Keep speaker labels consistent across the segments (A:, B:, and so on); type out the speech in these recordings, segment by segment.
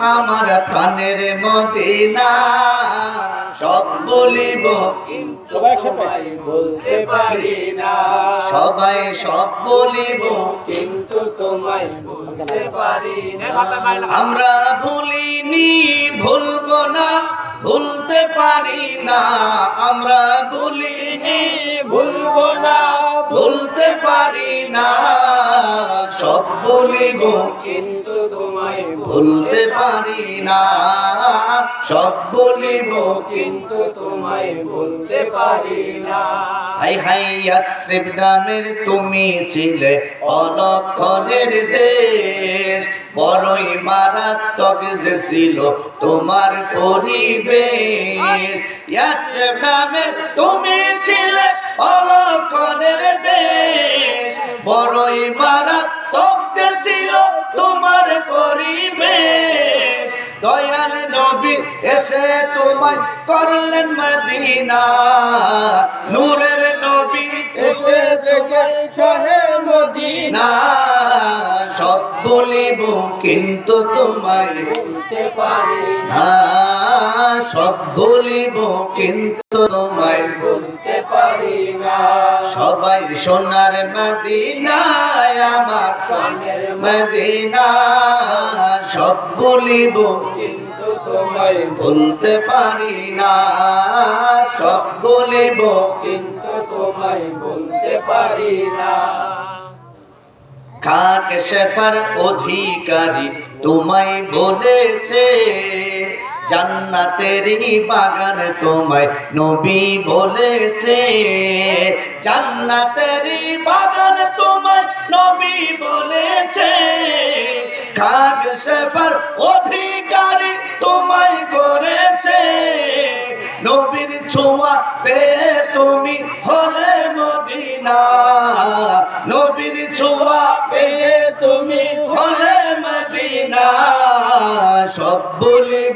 A: আমার প্রাণের মদিনা। সব বলিব
B: সবাই বলতে পারি না।
A: সবাই সব বলিব
B: কিন্তু তোমায় বলতে পারি না।
A: আমরা ভুলিনি ভুলব না। ভুলতে পারি না আমরা ভুলিনি
B: ভুলবো না।
A: ভুলতে পারি না সব বলিব
B: কিন্তু তোমায়
A: ভুলতে পারি না সব বলিব
B: কিন্তু তোমায় ভুলতে পারি না।
A: হাই হাই আশ্রিব নামের তুমি ছিলে অলক্ষণের দেশ। বড়ই মারাত্মক যে ছিল তোমার পরিবেশ। ইয়াসরিব নামের তুমি ছিলে অলক্ষণের দেশ। বড়ই মারাত্মক যে ছিল তোমার পরিবেশ। দয়াল নবী এসে তোমায় করলেন মদিনা। নূরের নবী
B: এসে দেখে শহে মদিনা।
A: সব বলিব কিন্তু তোমায়
B: বলতে পারি না।
A: সব বলিব, কিন্তু তোমায়
B: বলতে পারি না।
A: সবাই সোনার মদিনায়, আমার
B: প্রাণের
A: মদিনা সব বলিব,
B: কিন্তু তোমায়
A: বলতে পারি না। সব বলিব,
B: কিন্তু তোমায় বলতে পারি না।
A: কাক শেফার অধিকারী তোমায় বলেছে জান্নাতেরই বাগান তোমায় নবী বলেছে। জান্নাতেরই বাগান তোমায় নবী বলেছে। কাক শেফার অধিকারী তোমায় করেছে। নবীর ছোঁয়া পেয়ে তুমি হলে মদিনা। নবীর ছোঁয়া পেয়ে তুমি হলে মদিনা। সব
B: কিন্তু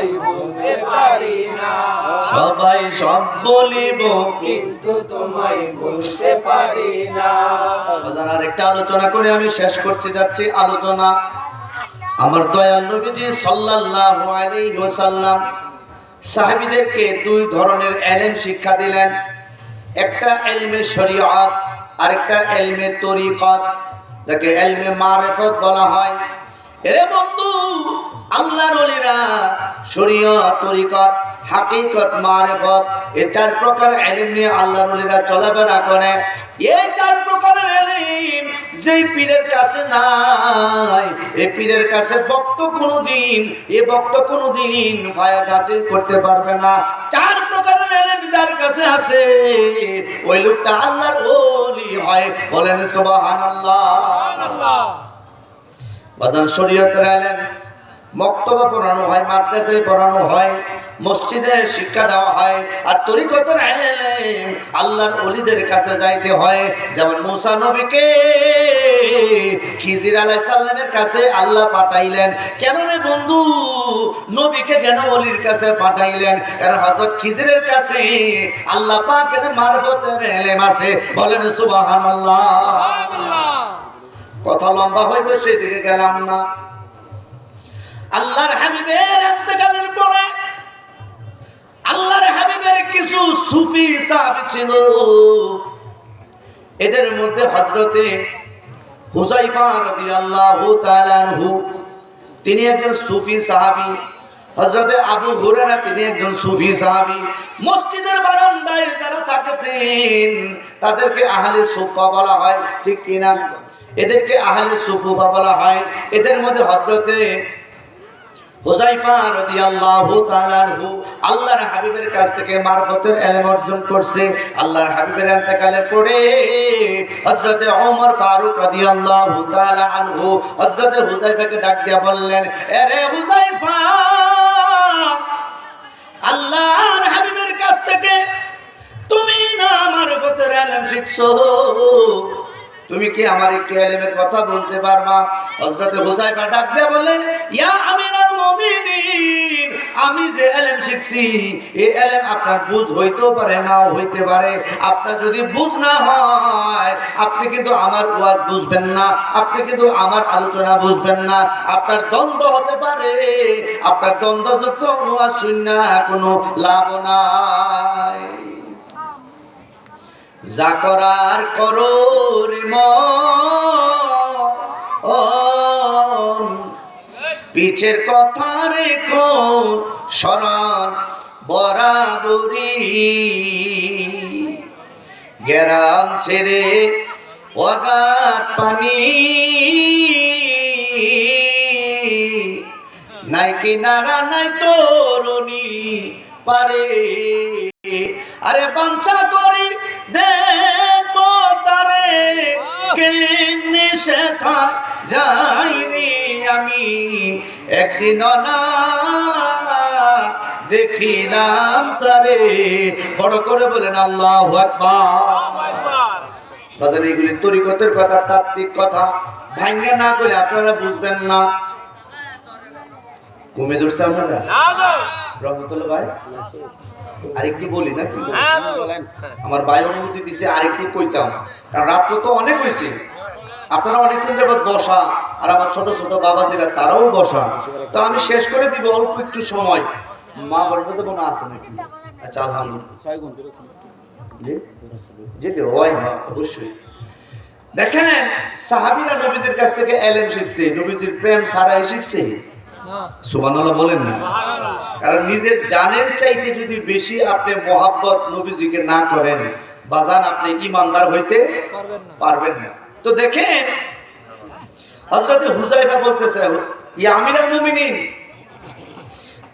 B: তোমায় বলতে পারি না
A: সবাই সব বলিব
B: কিন্তু তোমায় বলতে পারি না।
A: বাজার আরেকটা আলোচনা করে আমি শেষ করতে যাচ্ছি। আলোচনা আমার দয়াল নবীজি সাল্লাল্লাহু আলাইহি ওয়াসাল্লাম সাহাবীদেরকে দুই ধরনের এলেম শিক্ষা দিলেন। একটা এলমে শরীয়ত আরেকটা এলমে তরিকত যাকে এলমে মারিফত বলা হয়। এরে বন্ধু আল্লাহর ওলিরা শরীয়ত তরিকত হাকিকত মারিফত এই চার প্রকার এলিম নিয়ে আল্লাহর ওলিরা চলাফেরা করে। এই চার প্রকারের এলিম যেই পীরের কাছে নাই এই পীরের কাছে বক্ত কোনোদিন এ বক্ত কোনোদিন ফায়াজ হাসিল করতে পারবে না। চার প্রকারের এলিম যার কাছে আছে ওই লোকটা আল্লাহর ওলি হয় বলেন সুবহানাল্লাহ। বাজান শরীয়তের আলেম মক্তবা পড়ানো হয় মাদ্রাসায় পড়ানো হয় মসজিদে শিক্ষা দেওয়া হয়। আর তরিকতের আল্লাহর অলিদের কাছে যাইতে হয়। যেমন মুসা নবীকে খিজির আলাইহিস সালামের কাছে আল্লাহ পাঠাইলেন। কেন রে বন্ধু? নবীকে কেন অলির কাছে পাঠাইলেন? কারণ হযরত খিজিরের কাছে আল্লাহ পাকের মারফতের এলেম আছে। বলেন সুবহানাল্লাহ। কথা লম্বা হইব সেদিকে গেলাম না। আল্লাহর হাবিবের এতেকালের পরে আল্লাহর হাবিবের কিছু সুফি সাহাবী ছিল। এদের মধ্যে হজরতে হুজাইফা রাদিয়াল্লাহু তাআলা আনহু, তিনি একজন সুফি সাহাবী। হযরতে আবু হুরায়রা, তিনি একজন সুফি সাহাবী। মসজিদের বারান্দায় যারা থাকতেন, তাদেরকে আহলে সুফা বলা হয়। ঠিক কিনা এদেরকে আহলে সুফুফা বলা হয়। এদের মধ্যে হযরতে হুজাইফা রাদিয়াল্লাহু তাআলা আনহু আল্লাহর হাবিবের কাছ থেকে মারফতের ইলম অর্জন করছে। আল্লাহর হাবিবের ইন্তেকালের পরে হযরতে ওমর ফারুক রাদিয়াল্লাহু তাআলা আনহু হযরতে হুজাইফাকে ডাক বললেন আরে হুজাইফা, আল্লাহর হাবিবের কাছ থেকে তুমি না মারফতের শিখছো? তুমি কি আমার একটু এলেমের কথা বলতে পারবা? হজরতে হুজাইফা ডাক দিয়ে বলে ইয়া আমিরাল মুমিনিন, আমি যে এলেম শিখছি এই এলেম আপনার বুঝ হইতেও পারে, নাও হইতে পারে। আপনার যদি বুঝ না হয়, আপনি কিন্তু আমার ওয়াজ বুঝবেন না, আপনি কিন্তু আমার আলোচনা বুঝবেন না। আপনার দ্বন্দ্ব হতে পারে, আপনার দ্বন্দ্বযুক্ত ওয়াজ শুনে কোনো লাভ নাই। যা করার করো। পিছের কথা রেখো স্মরণ বরাবরি গ্যারাম ছেড়ে ওয়াগাত পানি। নাই কিনারা, নাই তরুণী পারে। আরে বাঞ্ছা সেথা যাইনি আমি। একদিন না দেখিলাম তারে। বড় করে বলেন আল্লাহ বাজারে এগুলি তরিকতের কথা তাত্ত্বিক কথা। ভাঙ্গা না করলে আপনারা বুঝবেন না। কমে ধরছে আপনারা? রহমতুল্লাহ ভাই। আরেকটি বলি নাকি? আমার ভাই অনুমতি দিছে আরেকটু কইতাম। কারণ রাত্র তো অনেক হয়েছে আপনারা অনেকক্ষণ যাবৎ বসা আর আমার ছোট ছোট বাবাজিরা তারাও বসা। তো আমি শেষ করে দিব অল্প একটু সময়। মা বলব তো মনে আছে নাকি? আচ্ছা আলহামদুলিল্লাহ। যেতে হয় অবশ্যই। দেখেন সাহাবিরা নবীজির কাছ থেকে এলেম শিখছে নবীজির প্রেম সারাই শিখছে। সুবহানাল্লাহ বলেন না। কারণ নিজের জানের চাইতে যদি বেশি আপনি মোহাব্বত নবীজিকে না করেন বাজান আপনি ইমানদার হইতে পারবেন না। তো দেখেন হযরতে হুজাইফা বলতেছে ইয়া আমিরাল মুমিনিন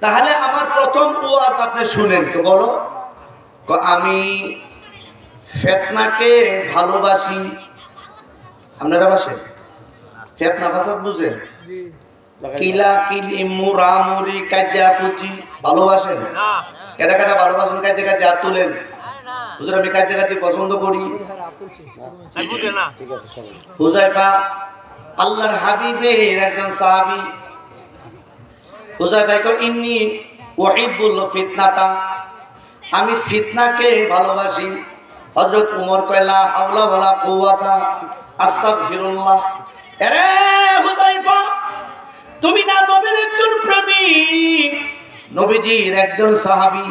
A: তাহলে আমার প্রথম ওয়াজ আপনি শুনেন তো বলো। আমি ফেতনাকে ভালোবাসি। আপনারা বাসেন ফেতনা ফাসাদ বুঝেন? কিলা কিলি মুরা মুরি কাজা কুচি ভালোবাসেন? কেটা কেটা ভালোবাসেন কাজে কাজে হাত তুলেন হুজুর আমি কাজে কাজে পছন্দ করি। হুজাইফা আল্লাহর হাবিবের একজন সাহাবী। হুজাইফা কয় ইন্নি ওয়াহিবুল ফিতনাতা। আমি ফিতনাকে ভালোবাসি। হযরত উমর কয়লা হাওলা ওয়ালা কুওয়াতা আস্তাগফিরুল্লাহ। আরে হুজাইফা তুমি না নবীর একজন প্রেমিক নবীজির একজন সাহাবী।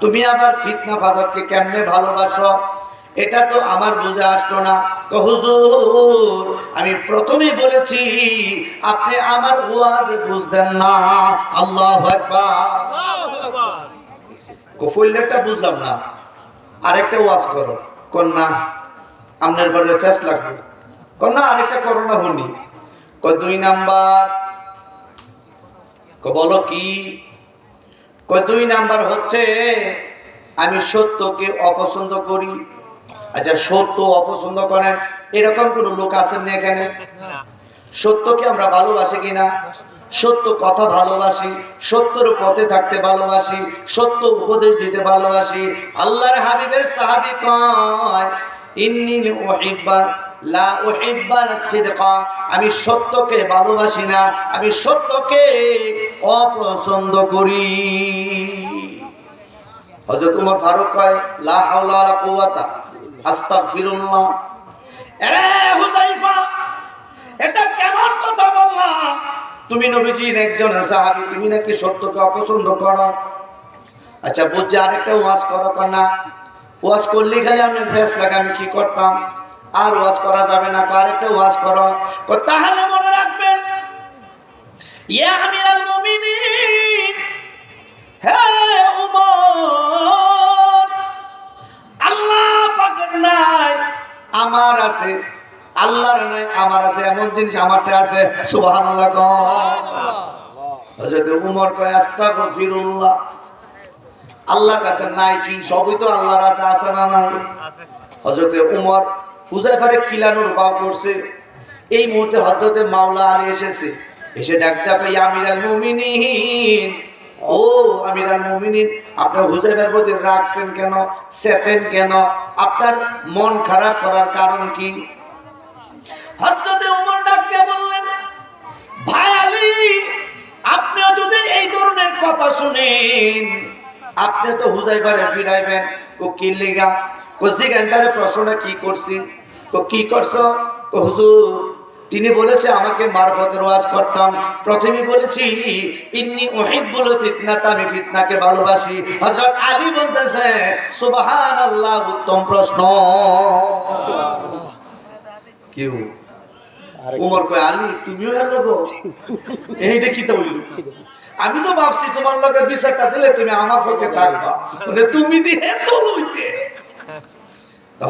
A: তুমি আবার ফিতনা ফাসাদকে কেমনে ভালোবাসো? এটা তো আমার বুঝে আসতো না। হুজুর, আমি প্রথমেই বলেছি, আপনি আমার ওয়াজ বুঝতেন না। আল্লাহ কফুল্লেরটা বুঝলাম না। আরেকটা ওয়াজ করো। কন্যা আপনার ঘরে ফেস লাগবে। কন্যা, আরেকটা করো না ক দুই নাম্বার। বলো কি? ক দুই নাম্বার হচ্ছে, আমি সত্যকে অপছন্দ করি। আচ্ছা সত্য অপছন্দ করেন? এরকম কোনো লোক আছেন না এখানে? সত্যকে আমরা ভালোবাসি কিনা সত্য কথা ভালোবাসি, সত্যর পথে থাকতে ভালোবাসি, সত্য উপদেশ দিতে ভালোবাসি। আল্লাহর হাবিবের সাহাবি কয় আমি সত্যকে ভালোবাসি না, আমি সত্যকে অপছন্দ করি। হযরত উমর ফারুক কয়, লা হাওলা কুওয়াতা। তুমি নবীজির একজন তুমি নাকি সত্যকে অপছন্দ করো? আচ্ছা বুঝছি, আরেকটা ওয়াজ করো ওয়াজ করলে খালি আমি ফেস লাগে আমি কি করতাম? আর ওয়াজ করা যাবে না আরেকটা ওয়াজ করো। তাহলে মনে রাখবেন আল্লাহ নাই আমার আছে, আল্লাহর নাই আমার আছে, এমন জিনিস আমারটা আছে, সুবহানাল্লাহ হযরত উমর কয়, আস্তাগফিরুল্লাহ। আল্লাহর কাছে নাই কি, সবই তো আল্লাহর আছে আছে না নাই? হযরত উমর হুজাইফারে কিলানোর বাউ করছে। এই মুহূর্তে হযরতে মাওলা আলী এসেছে। এসে ডাক ডাকে, ইয়া আমিরাল মুমিনিন। ও আমিরাল মুমিনিন আপনি হুজাইফার প্রতি রাখছেন কেন সেতেন কেন, আপনার মন খারাপ করার কারণ কি? হজরতে উমর ডাক দিয়ে বললেন, ভাই আলী, আপনিও যদি এই ধরনের কথা শুনেন, আপনি তো হুজাইফারে ফিরাইবেন। ও কি লেগা? ও জিগান্দারে প্রশ্নটা কি করছি? ও কি করছ? হুজুর তিনি বলেছে আমাকে মারফতের ওয়াজ করতাম। প্রথমে বলেছি ইন্নি ওহিব্বুল ফিতনাত আমি ফিতনাকে ভালোবাসি। হযরত আলী বলতেছে সুবহানাল্লাহ উত্তম প্রশ্ন। কেউ? উমর কয় আলী তুমিও এর লোক? এইটা কি তো বললি আমি তো ভাবছি তোমার লোকের বিচারটা দিলে তুমি আমার পক্ষে থাকবা। মানে তুমি দিয়ে তো লইতে?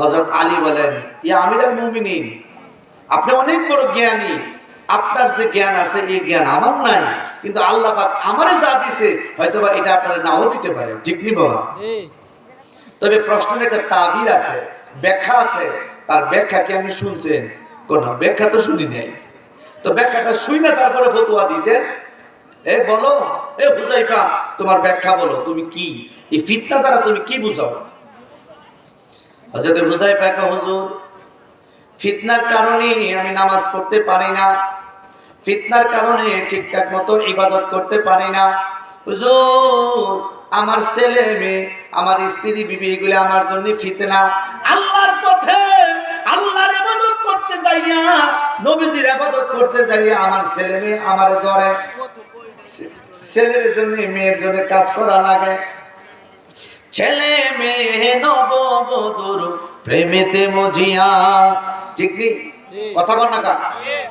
A: হযরত আলী বলেন ইয়া আমির আল মুমিনিন। আপনি অনেক বড় জ্ঞানী। আপনার যে জ্ঞান আছে এই জ্ঞান আমার নাই। কিন্তু আল্লাহ পাক আমারে যা দিছে হয়তোবা এটা আপনারা নাও দিতে পারে ঠিক নি বাবা? তবে প্রশ্নের একটা তাবির আছে ব্যাখ্যা আছে। তার ব্যাখ্যা কি আপনি শুনছেন? কোন ব্যাখ্যা তো শুনি নাই। তো ব্যাখ্যাটা শুই না তারপরে ফতুয়া দিতেন এ বলো এ হুজাইফা তোমার ব্যাখ্যা বলো তুমি কি? এই ফিতনা দ্বারা তুমি কি বুঝাও? হজরত হুজাইফা কা হুজুর ফিতনার কারণে আমি নামাজ পড়তে পারি না। ফিতনার কারণে ঠিকঠাক মতো ইবাদত করতে পারি না। আমার ছেলে মেয়ে, আমার স্ত্রী, বিবি, এগুলো আমার জন্য ফিতনা। আল্লাহর পথে আল্লাহর ইবাদত করতে যাইয়া, নবীজির ইবাদত করতে যাইয়া আমার ছেলে মেয়ে আমার ধরে। ছেলের জন্য, মেয়ের জন্য কাজ করা লাগে। ছেলে মেয়ে নববধুর প্রেমেতে মজিয়া ঠিক নেই কথা বল না কা।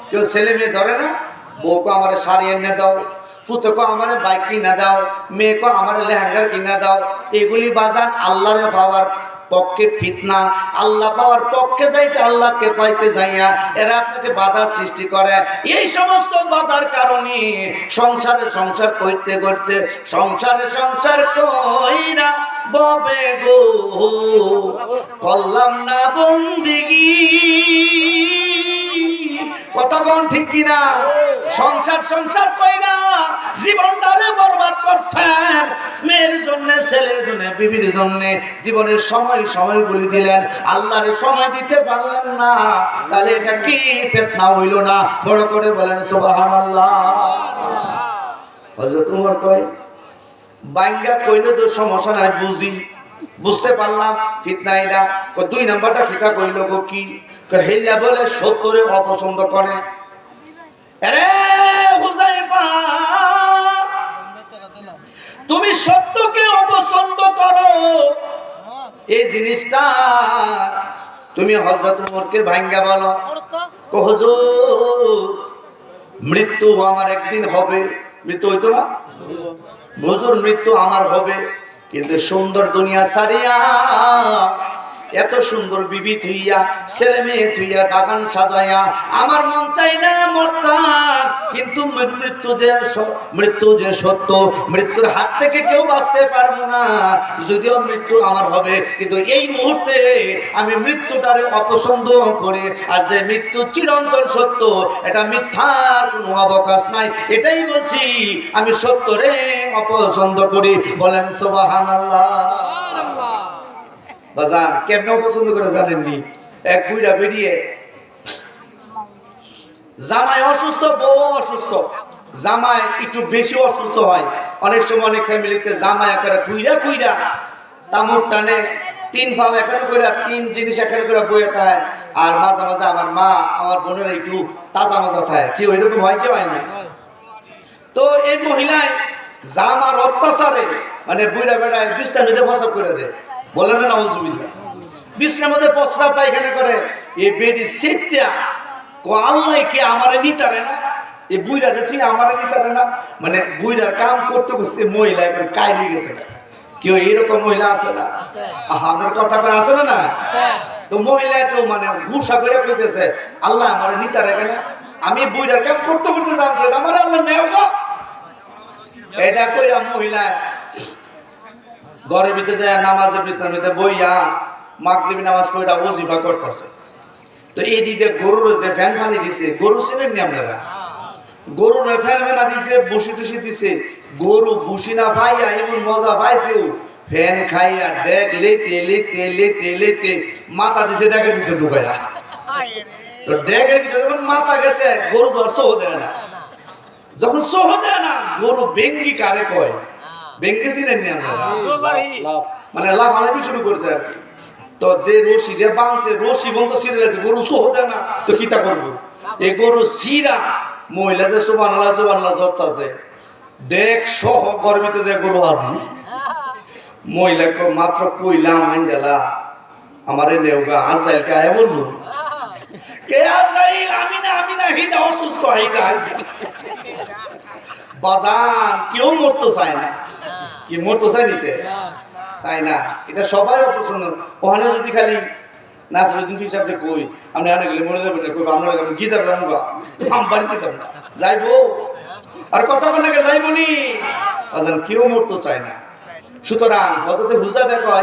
A: কেউ ছেলে মেয়ে ধরে না? বউকে আমার শাড়ি এনে দাও ফুতোকে আমার বাইক কিনা দাও মেয়েকে আমার লেহেঙ্গার কিনা দাও। এগুলি বাজান আল্লাহরে পাওয়ার পক্ষে ফিতনা। আল্লাহ পাওয়ার পক্ষে যাইতে আল্লাহকে পাইতে যাইয়া এরা আপনাকে বাধা সৃষ্টি করে। এই সমস্ত বাধার কারণে সংসারে সংসার করতে করতে সংসারে সংসার কইরা ববে গো, করলাম না বন্দিগি। কতক্ষণ ঠিক কিনা? সংসার সংসার কইরা জীবনটারে বরবাদ করছেন মেয়ের জন্য, ছেলের জন্য, বিবির জন্য জীবনের সময় সময়গুলি দিলেন। আল্লাহর সময় দিতে পারলেন না। তাহলে এটা কি ফেতনা হইল না? বড় করে বলেন, সুবহানাল্লাহ। হযরত উমর কয় বাইঙ্গা কইলে তো সমস্যা নাই, বুঝি। বুঝতে পারলাম ফিতনা এটা দুই নাম্বারটা খিতা কইল গো কি? হেল্লা বলে সত্তরে অপছন্দ করে। তুমি সত্যকে অপছন্দ করো। এই জিনিসটা তুমি হজরত উমরকে ভাঙ্গা বলো। হুজুর, মৃত্যু আমার একদিন হবে। মৃত্যু হইতো না? হুজুর মৃত্যু আমার হবে কিন্তু সুন্দর দুনিয়া সারিয়া এত সুন্দর বিবি থুইয়া, ছেলে মেয়ে থুইয়া বাগান সাজাইয়া, আমার মন চাই না মরতাম, কিন্তু মৃত্যু যে মৃত্যু যে সত্য, মৃত্যুর হাত থেকে কেউ বাঁচতে পারব না। যদিও মৃত্যু আমার হবে, কিন্তু এই মুহূর্তে আমি মৃত্যুটারে অপছন্দ করে, আর যে মৃত্যু চিরন্তন সত্য, এটা মিথ্যার কোনো অবকাশ নাই। এটাই বলছি, আমি সত্যরে অপছন্দ করি। বলেন সুবহানাল্লাহ বাজান কেমনে অপছন্দ করে জানেননি এক বুইরা বেরিয়ে জামাই অসুস্থ, বউ অসুস্থ। জামাই একটু বেশি অসুস্থ হয়। অনেক সময় অনেক ফ্যামিলিতে জামাই একেবারে কুইরা কুইরা তামুক টানে, তিন পাও এখানে করে তিন জিনিস এখানে করে বয়ে থাকে। আর মাঝে মাঝে আমার মা, আমার বোনের একটু তাজা মাজা থাকে। কি ওই রকম হয় কি হয় না? তো এই মহিলায় জামার অত্যাচারে মানে বুড়া বেড়ায় বিস্তার মধ্যে প্রসাব করে দেয়। বলে না নজুবিল্লা বিছনার মধ্যে প্রস্রাব পায়খানা করে। এই বেডি সেত্যা কো আল্লাহ কি আমারে নিতারে না? এই বুইড়াটা তুই আমারে নিতারে না? মানে বুইড়ার কাম করতে করতে মহিলা একবার কাইলে গেছে কেউ এরকম মহিলা আছে না? আপনার কথা করে আছে না না? তো মহিলা তো মানে ঘুষা করে কইতেছে আল্লাহ আমার নিতা রেখে না আমি বুইড়ার কাম করতে করতে জানতে আমার আল্লাহ নেও এটা কইয়া মহিলা ঘরের ভিতরে যায়, নামাজের বিশ্রাম নিতে বইয়া মাগরিবি নামাজ পড়া ওজিফা করতেছে। তো এই দিকে গরুর যে ফ্যান ফানি দিছে, গরু ছিলেন নি আপনারা? গরু ফ্যান ফেনা দিছে বসি টুসি দিছে, গরু বুসি না পাইয়া এমন মজা পাইছে ও। ফ্যান খাইয়া ডেক লেতে লেতে লেতে লেতে, মাথা দিছে ডেকের ভিতরে ঢুকাইয়া। তো ডেকের ভিতরে যখন মাথা গেছে, গরু ধর সহ দেয় না। যখন সহ দেয় না, গরু বেঙ্গি কারে কয়? বেঙ্গি ছিলেন নি আমরা মানে শুরু করছে আর কি তো যে রশি দিয়ে বাঁধছে রশি বন্ধ ছিঁড়ে গেছে গরু সহ দেয় না তো কিতা করব? এই গরু সিরা মহিলা যে সোবান আল্লাহ জোবান আল্লাহ জপতাছে দেখ সহ গর্বিত যে গরু আজি। মহিলাকে মাত্র কইলাম আঞ্জালা আমারে নেওগা আজরাইলকে আয় বলল কে আজরাইল? আমি না আমি না হিনা অসুস্থ হিনা বাজান কেউ মরতে চায় না। কি মরতে চায় নিতে চাই না। এটা সবাই অপছন্দ। ওখানে যদি খালি হিসাবে কই? মরে যাইবো। আর বাজান কেউ মরতে চায় না। সুতরাং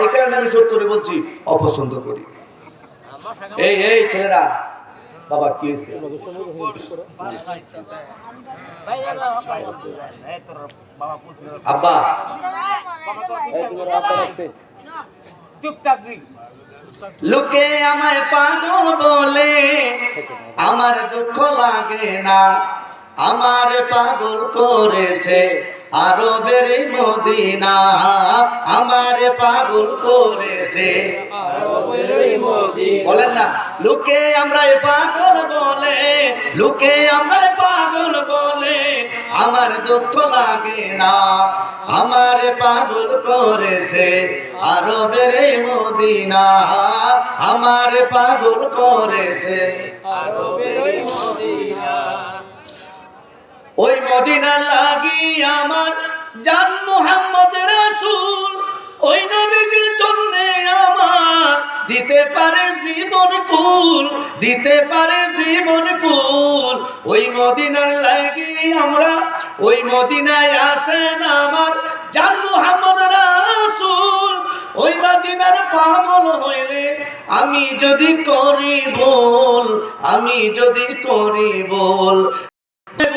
A: এই কারণে আমি বলছি, অপছন্দ করি। এই এই, ছেলেরা আব্বা। লোকে আমায় পাগল বলে আমার দুঃখ লাগে না আমার পাগল করেছে। আরবের মদিনা আমার পাগল করেছে। বলেন না লোকে আমরা পাগল বলে লোকে আমরা পাগল বলে আমার দুঃখ লাগে না আমার পাগল করেছে। আরবের মদিনা আমার পাগল করেছে। ওই মদিনা লাগি আমার জান মোহাম্মদ রাসূল। ওই নবীজির জন্য আমার দিতে পারে জীবন কুল, দিতে পারে জীবন কুল। ওই মদিনার লাগি আমরা, ওই মদিনায় আসেন আমার জান মোহাম্মদ রাসূল। ওই মদিনার পাগল হইলে আমি যদি করি বল আমি যদি করি বল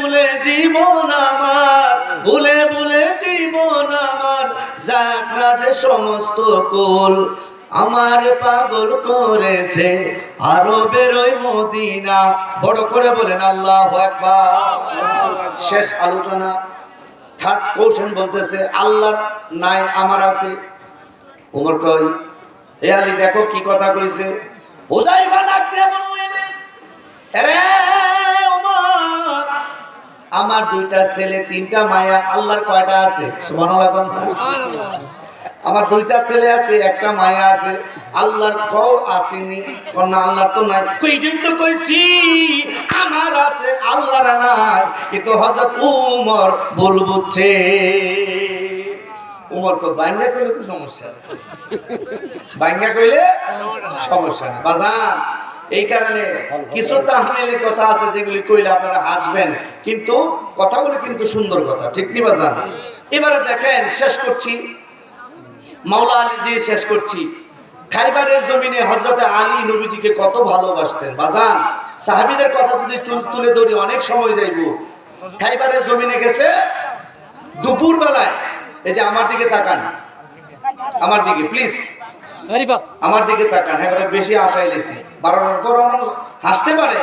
A: ভুলে জীবন আমার ভুলে ভুলে জীবন আমার। যাক যে সমস্ত কুল আমার পাগল করেছে আরও বেরোয় মদিনা। বড় করে বলেন আল্লাহ শেষ আলোচনা। থার্ড কোশ্চেন বলতেছে আল্লাহর নাই আমার আছে। উমর কই এ আলী দেখো কি কথা কইছে? হুজাইফা ডাক দিয়ে বললেন। "এরে ওমর, আমার দুইটা ছেলে তিনটা মায়া আল্লাহর কয়টা আছে? আমার দুইটা ছেলে আছে একটা মায়া আছে আল্লাহর কও আসেনি কোন আল্লাহর তো নাই। কই তো কইছি আমার আছে আল্লাহর নাই। কিন্তু হযরত উমর ভুল বুঝছে। উমর কো বাইঙ্গা কইলে তো সমস্যা বাইঙ্গা কইলে সমস্যা নেই। বাজান এই কারণে কিছু তাহমিলের কথা আছে যেগুলি কইলে আপনারা হাসবেন। কিন্তু কথাগুলো কিন্তু সুন্দর কথা, ঠিক নি বাজান? এবারে দেখেন, শেষ করছি। মাওলা আলী দিয়ে শেষ করছি। খাইবারের জমিনে হজরতে আলী নবীজিকে কত ভালোবাসতেন। বাজান, সাহাবিদের কথা যদি চুল তুলে ধরি, অনেক সময় যাইব। খাইবারের জমিনে গেছে দুপুর বেলায় এই যে আমার দিকে তাকান। আমার দিকে প্লিজ আমার দিকে তাকান হ্যাঁ বেশি আশায় লেছি বারোটার পর মানুষ হাসতে পারে।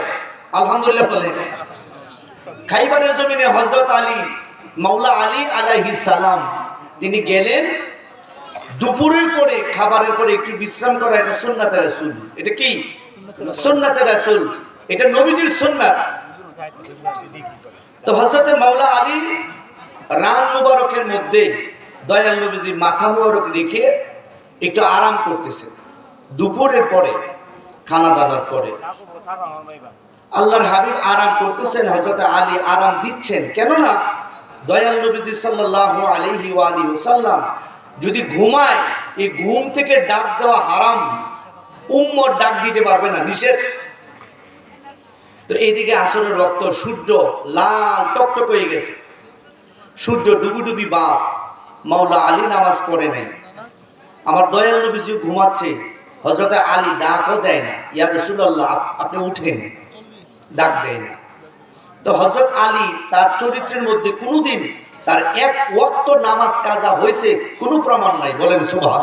A: আলহামদুলিল্লাহ বলে। খাইবারের জমিনে হজরত আলী মাওলা আলী আলাইহিস সালাম তিনি গেলেন দুপুরের পরে খাবারের পরে একটু বিশ্রাম করা এটা সুন্নাতের রাসূল। এটা কি? সুন্নাতের রাসূল। এটা নবীজির সুন্নাত। তো হযরতে মাওলা আলী রান মুবারকের মধ্যে দয়াল নবীজি মাথা মুবারক রেখে একটু আরাম করতেছে। দুপুরের পরে, খানা দানার পরে। আল্লাহর হাবিব আরাম করতেছেন, হযরত আলী আরাম দিচ্ছেন। কেননা, দয়াল নবীজি ওয়া আলিহি ওয়াসাল্লাম যদি ঘুমায়, এই ঘুম থেকে ডাক দেওয়া হারাম। উম্মত ডাক দিতে পারবে না, নিষেধ। তো এইদিকে আসরের রক্ত সূর্য লাল টকটক হয়ে গেছে। সূর্য ডুবি ডুবি বাপ, মাওলা আলী নামাজ পড়ে নাই। আমার দয়াল নবীজি ঘুমাচ্ছে। হজরত আলী ডাকও দেয় না। ইয়া রসুল্লাহ আপনি উঠেন। ডাক দেয় না। তো হজরত আলী তার চরিত্রের মধ্যে কোনোদিন তার এক ওয়াক্ত নামাজ কাজা হয়েছে কোনো প্রমাণ নাই। বলেন সুবাহ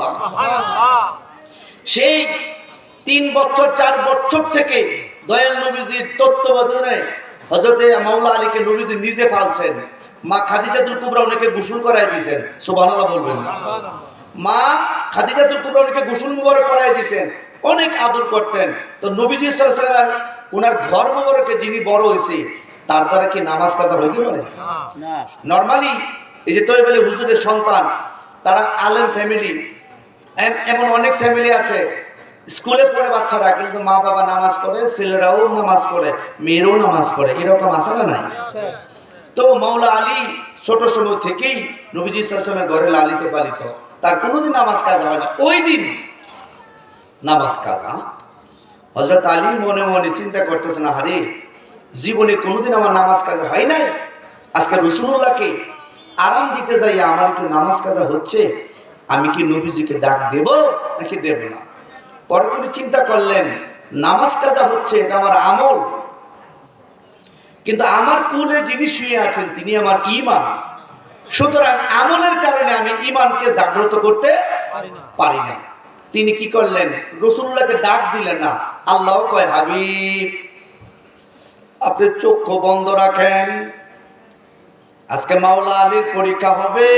A: সেই তিন বছর, চার বছর থেকে দয়াল নবীজির তত্ত্বাবধানে হজরতে মাওলা আলীকে নবীজি নিজে পালছেন। মা খাদিজাতুল কুবরা ওনাকে গোসল করাই দিয়েছেন। সুবহানাল্লাহ বলবেন। মা খাদিজাতুল কুবরা ওনাকে গোসল মুবারক করাই দিয়েছেন অনেক আদর করতেন। তো নবীজি সাল্লাল্লাহু আলাইহি ওনার ঘর মুবারকে যিনি বড় হয়েছে তার দ্বারা কি নামাজ কাজা হইতে পারে নর্মালি এই যে তৈব হুজুরের সন্তান তারা আলেম ফ্যামিলি এমন অনেক ফ্যামিলি আছে স্কুলে পড়ে বাচ্চারা কিন্তু মা বাবা নামাজ পড়ে ছেলেরাও নামাজ পড়ে মেয়েরাও নামাজ পড়ে এরকম আছে না নাই? তো মাওলা আলী ছোট সময় থেকেই নবীজি সালামের ঘরে লালিত পালিত। তার কোনোদিন নামাজ কাজা হয় না। ওই দিন নামাজ কাজা। হজরত আলী মনে মনে চিন্তা করতেছে না হারে জীবনে কোনোদিন আমার নামাজ কাজা হয় নাই? আজকে রসুল্লাহকে আরাম দিতে যাই, আমার একটু নামাজ কাজা হচ্ছে, আমি কি নবীজিকে ডাক দেব নাকি দেব না? পরে করে চিন্তা করলেন, নামাজ কাজা হচ্ছে, এটা আমার আমল। কিন্তু আমার কুলে যিনি শুয়ে আছেন, তিনি আমার ইমান সুতরাং আমলের কারণে আমি ইমানকে জাগ্রত করতে পারি না। তিনি কি করলেন? রসুল্লাহকে ডাক দিলেন না। আল্লাহ কয় হাবিব আপনি চক্ষু বন্ধ রাখেন। আজকে মাওলা আলীর পরীক্ষা হবে।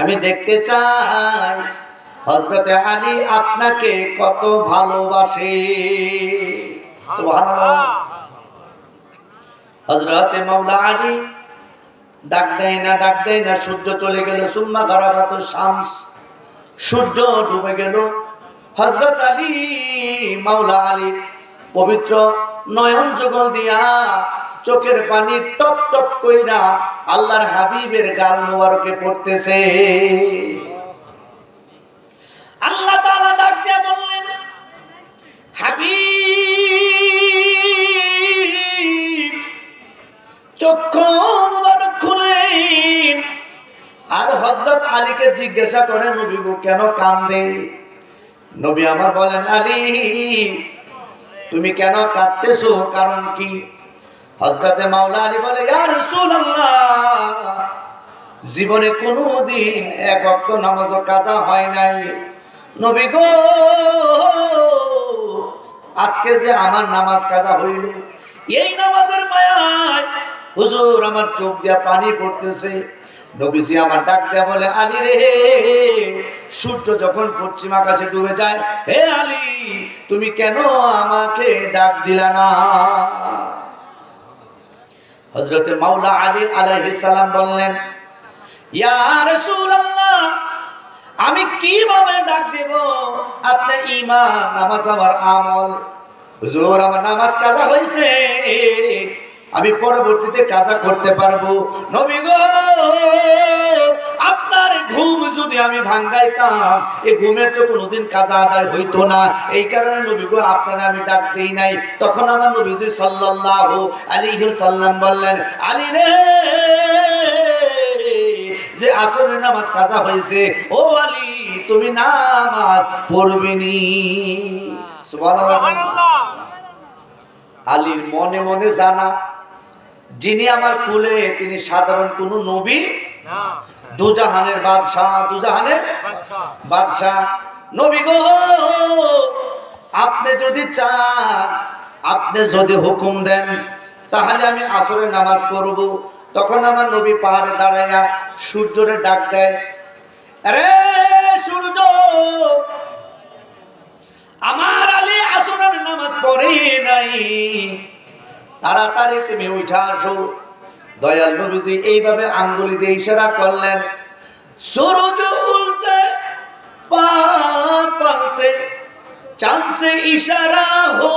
A: আমি দেখতে চাই হজরতে আলী আপনাকে কত ভালোবাসে। হজরতে মাওলা আলী ডাক দেয় না, ডাক দেয় না, সূর্য চলে গেল। সুম্মা গারাবাত শামস। সূর্য ডুবে গেল। হজরত আলী, মাওলা আলী, পবিত্র নয়ন যুগল দিয়া চোখের পানি টপ টপ কইরা আল্লাহর হাবিবের গাল মোবারকে পড়তেছে। আল্লাহ তাআলা ডাক দিয়া বললেন, হাবিব, চক্ষু আর হজরত আলীকে জিজ্ঞাসা করে, নবী কেন কান্দে? নবী আমার বলেন, আলী, তুমি কেন কাঁদতেছো? কারণ কি? হজরতে মাওলা আলী বলে, ইয়া রাসূলুল্লাহ, জীবনে কোনো দিন এক অক্ত নামাজও কাজা হয় নাই। নবী গো, আজকে যে আমার নামাজ কাজা হইল, এই নামাজের মায়ায় হুজুর আমার চোখ দিয়া পানি পড়তেছে। নবীজি আমার ডাক দেয়া বলে, আলী রে, সূর্য যখন পশ্চিম আকাশে ডুবে যায়, হে আলী, তুমি কেন আমাকে ডাক দিলা না? হজরতে মাওলা আলী আলাইহিস সালাম বললেন আমি কীভাবে ডাক দেব? আপনি ঈমান, নামাজ আমার আমল। হুজুর, আমার নামাজ কাজা হইছে। আমি পরবর্তীতে কাজা করতে পারব। নবী গো আপনার ঘুম যদি আমি ভাঙ্গাইতাম এই ঘুমের তো কোনোদিন কাজা আদায় হইতো না। এই কারণে নবী গো আপনারা আমি ডাক দেই নাই। তখন আমার নবীজি সাল্লাল্লাহু আলাইহি সাল্লাম বললেন আলী রে যে আসরের নামাজ কাজা হয়েছে ও আলী তুমি নামাজ পড়বিনি সুবহানাল্লাহ। আলীর মনে মনে জানা যিনি আমার কুলে তিনি সাধারণ কোন নবী? দুজাহানের বাদশাহ দুজাহানের বাদশাহ। নবী গো! আপনি যদি চান আপনি যদি হুকুম দেন তাহলে আমি আসরে নামাজ পড়ব। তখন আমার নবী পাহাড়ে দাঁড়াইয়া সূর্যরে ডাক দেয় আরে সূর্য আমার আলী আসরের নামাজ পড়ে নাই। তাড়াতাড়ি তুমি উঠা আসো। দয়াল নবীজি এইভাবে আঙ্গুলি দিয়ে ইশারা করলেন। সূরজ উল্টে, পা পাল্টে, চাঁদে ইশারা হো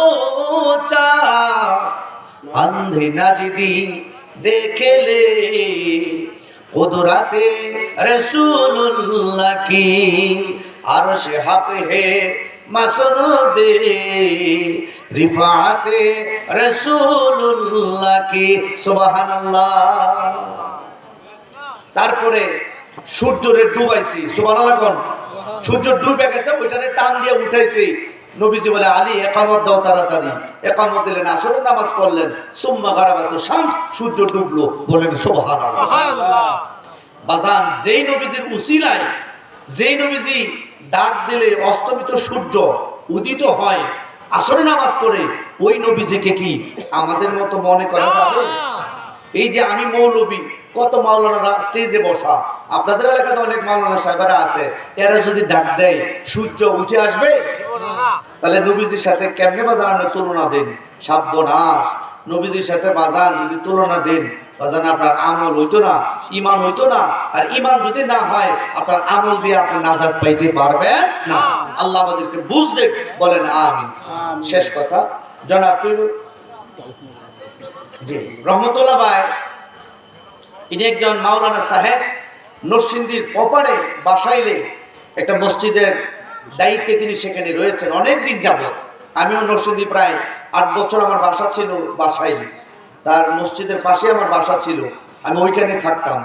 A: চা। আন্ধে নাজিদি দেখেলে, কুদরাতে রসুল্লাহ কি? আর সে হাপে হে তারপরে সূর্যরে ডুবাইছি সুবান সূর্য ডুবে গেছে ওইটারে টান দিয়ে উঠাইছি। নবীজি বলে আলী একামত দাও তাড়াতাড়ি। একামত দিলেন আসরের নামাজ পড়লেন। সুম্মা গারাবাত শাম সূর্য ডুবলো। বলেন সোহান বাজান যেই নবীজির উচিলায় যেই নবীজি ডাক দিলে অস্তমিত সূর্য উদিত হয়। আসরে নামাজ পড়ে ওই নবীজিকে কি আমাদের মতো মনে করা যাবে এই যে আমি মৌলবী, কত মাওলানারা স্টেজে বসা। আপনাদের এলাকাতে অনেক মাওলানা সাহেবরা আছে, এরা যদি ডাক দেয়, সূর্য উঠে আসবে? তাহলে নবীজির সাথে কেমনে বাজার আমরা তুলনা দেন। সাব্যনাশ। নবীজির সাথে বাজান যদি তুলনা দেন বাজান আপনার আমল হইতো না ইমান হইতো না আর ইমান যদি না হয় আপনার আমল দিয়ে আপনি নাজাদ পাইতে পারবেন না। আল্লাহ আমাদেরকে বুঝতে বলেন আমিন। শেষ কথা। জনাব তুই। জি রহমতুল্লাহ ভাই। ইনি একজন মাওলানা সাহেব নরসিংদীর কপারে বাসাইলে একটা মসজিদের দায়িত্বে তিনি সেখানে রয়েছেন অনেক দিন যাব আমিও নরসিংদী প্রায় আট বছর আমার বাসা ছিল বাসাইলে। তার মসজিদের পাশে আমার বাসা ছিল। আমি ওইখানে থাকতাম।